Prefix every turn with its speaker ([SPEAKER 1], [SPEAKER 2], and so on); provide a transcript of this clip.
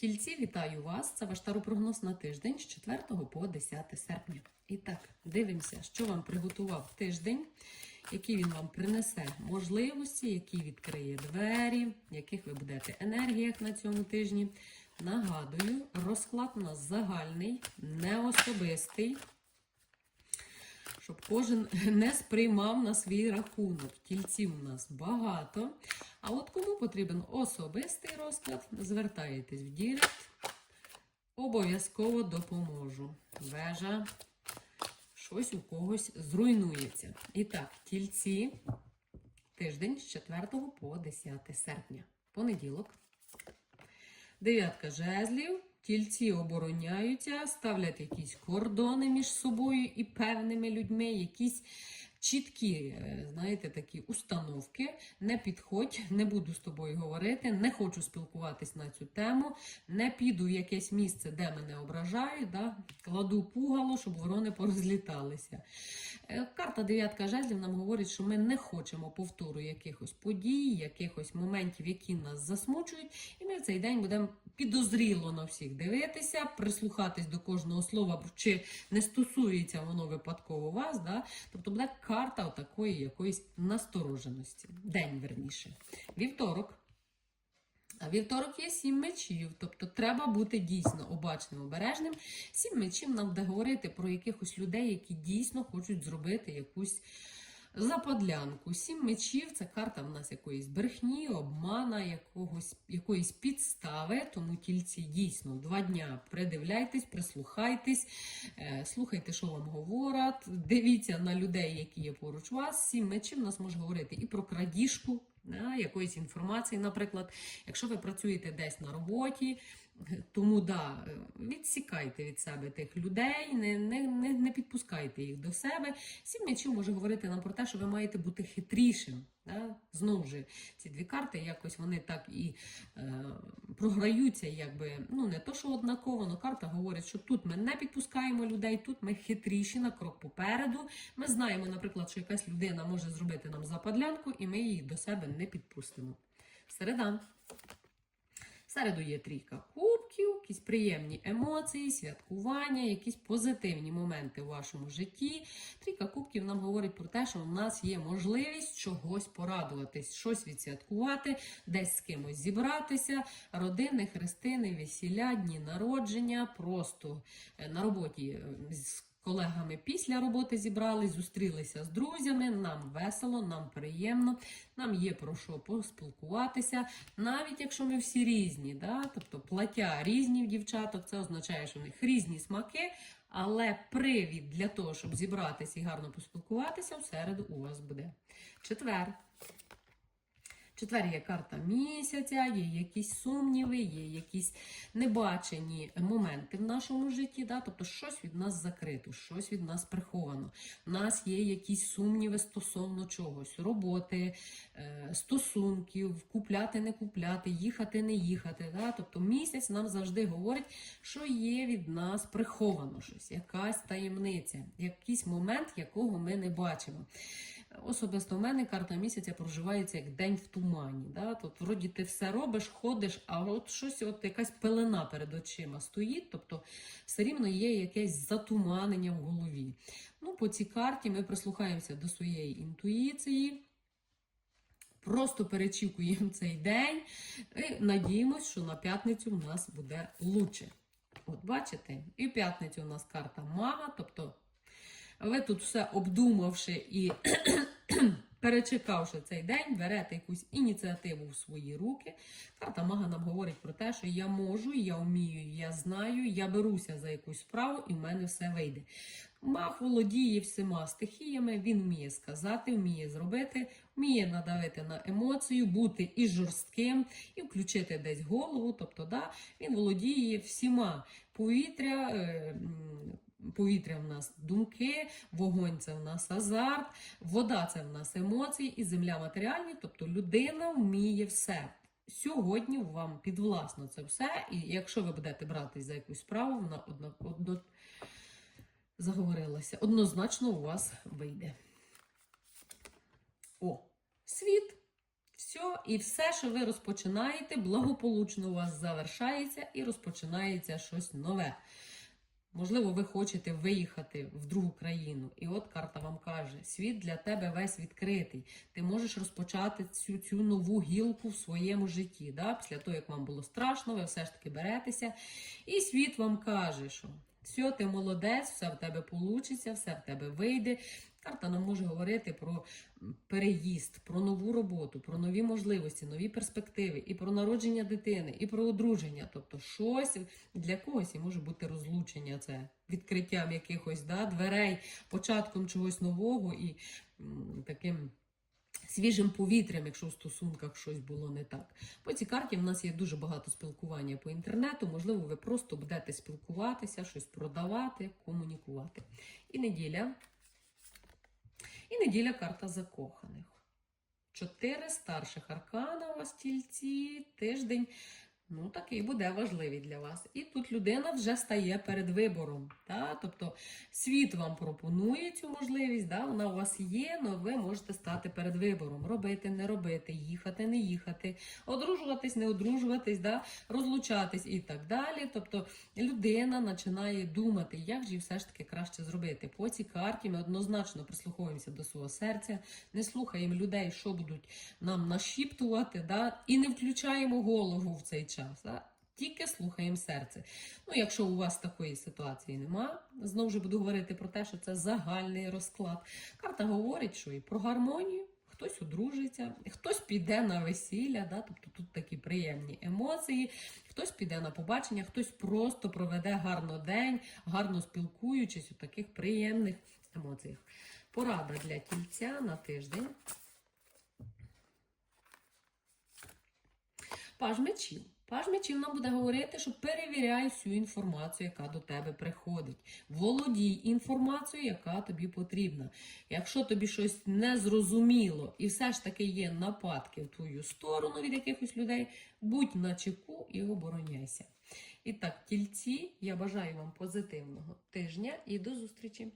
[SPEAKER 1] Тільці, вітаю вас! Це ваш таропрогноз на тиждень з 4 по 10 серпня. І так, дивимося, що вам приготував тиждень, які він вам принесе можливості, які відкриє двері, яких ви будете енергіях на цьому тижні. Нагадую, розклад у нас загальний, не особистий. Щоб кожен не сприймав на свій рахунок. Тільців у нас багато. А от кому потрібен особистий розклад, звертаєтесь в Дірект. Обов'язково допоможу. Вежа щось у когось зруйнується. І так, тільці тиждень з 4 по 10 серпня. Понеділок. Дев'ятка жезлів. Тільці обороняються, ставлять якісь кордони між собою і певними людьми, якісь чіткі, е, знаєте, такі установки. Не підходь, не буду з тобою говорити, не хочу спілкуватись на цю тему, не піду в якесь місце, де мене ображають, да? кладу пугало, щоб ворони порозліталися. Е, Карта дев'ятка жезлів нам говорить, що ми не хочемо повтору якихось подій, якихось моментів, які нас засмучують, і ми в цей день будемо підозріло на всіх дивитися, прислухатись до кожного слова, чи не стосується воно випадково вас. Да? Тобто буде карта такої якоїсь настороженості. День верніше. Вівторок. А вівторок є сім мечів, тобто треба бути дійсно обачним, обережним. Сім мечів нам буде говорити про якихось людей, які дійсно хочуть зробити якусь западлянку. Сім мечів це карта в нас якоїсь брехні, обмана, якогось, якоїсь підстави. Тому тільці дійсно два дня придивляйтесь, прислухайтесь, е, слухайте, що вам говорять, дивіться на людей, які є поруч вас. Сім мечів нас може говорити і про крадіжку. Якоїсь інформації, наприклад, якщо ви працюєте десь на роботі, тому да, відсікайте від себе тих людей, не, не, не, не підпускайте їх до себе. Сім м'ячів може говорити нам про те, що ви маєте бути хитрішим. Да? Знову ж, ці дві карти якось вони так і е, програються, якби ну не то, що однаково, але карта говорить, що тут ми не підпускаємо людей, тут ми хитріші на крок попереду. Ми знаємо, наприклад, що якась людина може зробити нам западлянку, і ми її до себе не підпустимо. Середа. Середу є трійка якісь приємні емоції, святкування, якісь позитивні моменти у вашому житті. Трійка кубків нам говорить про те, що в нас є можливість чогось порадуватись, щось відсвяткувати, десь з кимось зібратися, родини, хрестини, весіля, дні народження, просто е, на роботі е, з колегами після роботи зібрались, зустрілися з друзями. Нам весело, нам приємно, нам є про що поспілкуватися. Навіть якщо ми всі різні, да? тобто плаття різні в дівчаток, це означає, що в них різні смаки. Але привід для того, щоб зібратися і гарно поспілкуватися, в середу у вас буде. Четвер. Четвер є карта місяця, є якісь сумніви, є якісь небачені моменти в нашому житті. Да? Тобто щось від нас закрито, щось від нас приховано. У нас є якісь сумніви стосовно чогось, роботи, е, стосунків, купляти, не купляти, їхати, не їхати. Да? Тобто місяць нам завжди говорить, що є від нас приховано щось, якась таємниця, якийсь момент, якого ми не бачимо. Особисто в мене карта місяця проживається як день в тумані. Да? Тут вроді ти все робиш, ходиш, а от щось, от якась пелена перед очима стоїть, тобто все рівно є якесь затуманення в голові. Ну, По цій карті ми прислухаємося до своєї інтуїції. Просто перечікуємо цей день і надіємося, що на п'ятницю в нас буде лучше. От бачите, і п'ятницю у нас карта мага, тобто ви тут все обдумавши і перечекавши цей день, берете якусь ініціативу в свої руки. Карта Мага нам говорить про те, що я можу, я вмію, я знаю, я беруся за якусь справу і в мене все вийде. Маг володіє всіма стихіями, він вміє сказати, вміє зробити, вміє надавити на емоцію, бути і жорстким, і включити десь голову. Тобто, да, він володіє всіма повітря. е, Повітря в нас думки, вогонь це в нас азарт, вода це в нас емоції і земля матеріальні, тобто людина вміє все. Сьогодні вам підвласно це все, і якщо ви будете братись за якусь справу, вона одно, одно, заговорилася, однозначно у вас вийде. О, світ. Все, і все, що ви розпочинаєте, благополучно у вас завершається і розпочинається щось нове. Можливо, ви хочете виїхати в другу країну, і от карта вам каже: світ для тебе весь відкритий. Ти можеш розпочати цю, цю нову гілку в своєму житті. Да? Після того, як вам було страшно, ви все ж таки беретеся. І світ вам каже, що все, ти молодець, все в тебе вийде, все в тебе вийде. Карта нам може говорити про переїзд, про нову роботу, про нові можливості, нові перспективи, і про народження дитини, і про одруження. Тобто, щось для когось і може бути розлучення, це відкриттям якихось да, дверей, початком чогось нового і таким. Свіжим повітрям, якщо в стосунках щось було не так. По цій карті в нас є дуже багато спілкування по інтернету. Можливо, ви просто будете спілкуватися, щось продавати, комунікувати. І неділя. І неділя карта закоханих. Чотири старших аркана у вас тільці, тиждень. Ну, такий буде важливий для вас. І тут людина вже стає перед вибором. Та? Тобто світ вам пропонує цю можливість, да? вона у вас є, але ви можете стати перед вибором. Робити, не робити, їхати, не їхати, одружуватись, не одружуватись, да? розлучатись і так далі. Тобто людина починає думати, як же їй все ж таки краще зробити. По цій карті ми однозначно прислуховуємося до свого серця, не слухаємо людей, що будуть нам нашіптувати, да? і не включаємо голову в цей час. Да? Тільки слухаємо серце. Ну, якщо у вас такої ситуації нема, знову ж буду говорити про те, що це загальний розклад. Карта говорить, що і про гармонію. Хтось одружиться, хтось піде на весілля, да? тобто тут такі приємні емоції, хтось піде на побачення, хтось просто проведе гарно день, гарно спілкуючись у таких приємних емоціях. Порада для тільця на тиждень. Паж мечів. Паж нам буде говорити, що перевіряй всю інформацію, яка до тебе приходить. Володій інформацією, яка тобі потрібна. Якщо тобі щось не зрозуміло і все ж таки є нападки в твою сторону від якихось людей, будь на чеку і обороняйся. І так, тільці, я бажаю вам позитивного тижня і до зустрічі!